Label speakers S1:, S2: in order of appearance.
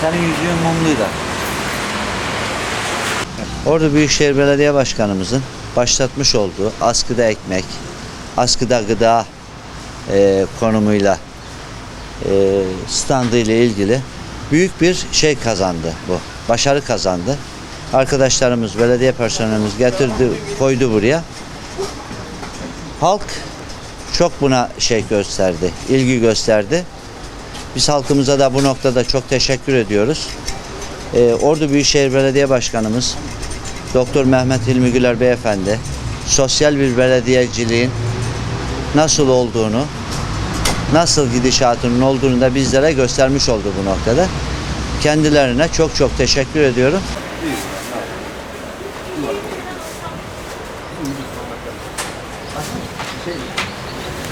S1: Senin yüzüğün mumluydu. Ordu Büyükşehir Belediye Başkanımızın başlatmış olduğu askıda ekmek, askıda gıda e, konumuyla e, standı ile ilgili büyük bir şey kazandı bu. Başarı kazandı. Arkadaşlarımız, belediye personelimiz getirdi, koydu buraya. Halk çok buna şey gösterdi, ilgi gösterdi. Biz halkımıza da bu noktada çok teşekkür ediyoruz. Ee, Ordu Büyükşehir Belediye Başkanımız Doktor Mehmet Hilmi Güler Beyefendi sosyal bir belediyeciliğin nasıl olduğunu, nasıl gidişatının olduğunu da bizlere göstermiş oldu bu noktada. Kendilerine çok çok teşekkür ediyorum.